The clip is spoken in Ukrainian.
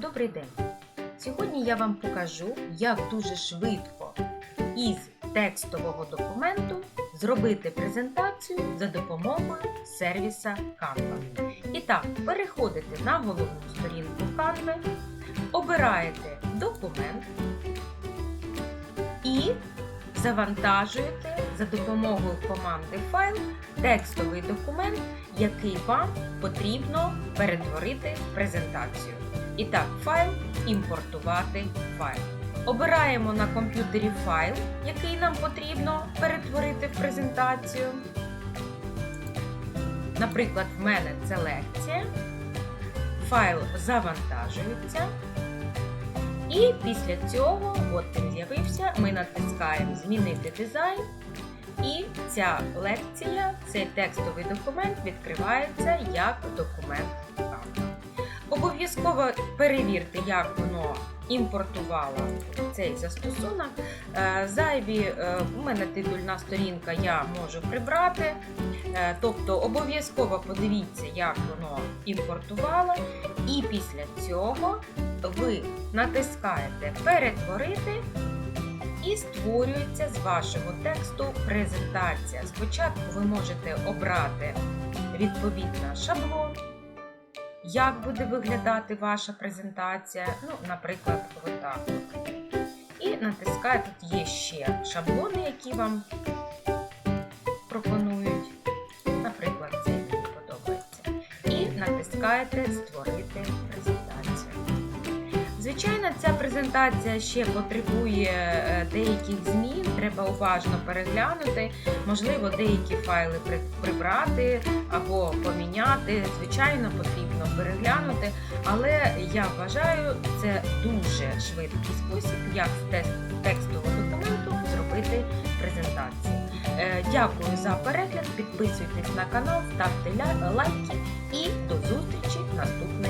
Добрий день! Сьогодні я вам покажу, як дуже швидко із текстового документу зробити презентацію за допомогою сервіса Canva. І так, переходите на головну сторінку Canva, обираєте документ і завантажуєте за допомогою команди файл текстовий документ, який вам потрібно перетворити в презентацію. І так, файл імпортувати файл. Обираємо на комп'ютері файл, який нам потрібно перетворити в презентацію. Наприклад, в мене це лекція. Файл завантажується. І після цього, от він з'явився, ми натискаємо Змінити дизайн. І ця лекція, цей текстовий документ відкривається як документ. Обов'язково перевірте, як воно імпортувало цей застосунок. Е, Зайві, е, у мене титульна сторінка, я можу прибрати. Е, Тобто обов'язково подивіться, як воно імпортувало. І після цього ви натискаєте Перетворити і створюється з вашого тексту презентація. Спочатку ви можете обрати відповідно шаблон, як буде виглядати ваша презентація. Ну, наприклад, отак. І натискаєте, тут є ще шаблони, які вам пропонують. Наприклад, цей мені подобається. І натискаєте Створити презентацію. Звичайно, ця презентація ще потребує е, деяких змін, треба уважно переглянути, можливо, деякі файли прибрати або поміняти. Звичайно, потрібно переглянути, але я вважаю, це дуже швидкий спосіб, як з текстового документу зробити презентацію. Е, Дякую за перегляд, підписуйтесь на канал, ставте лайки і до зустрічі в наступних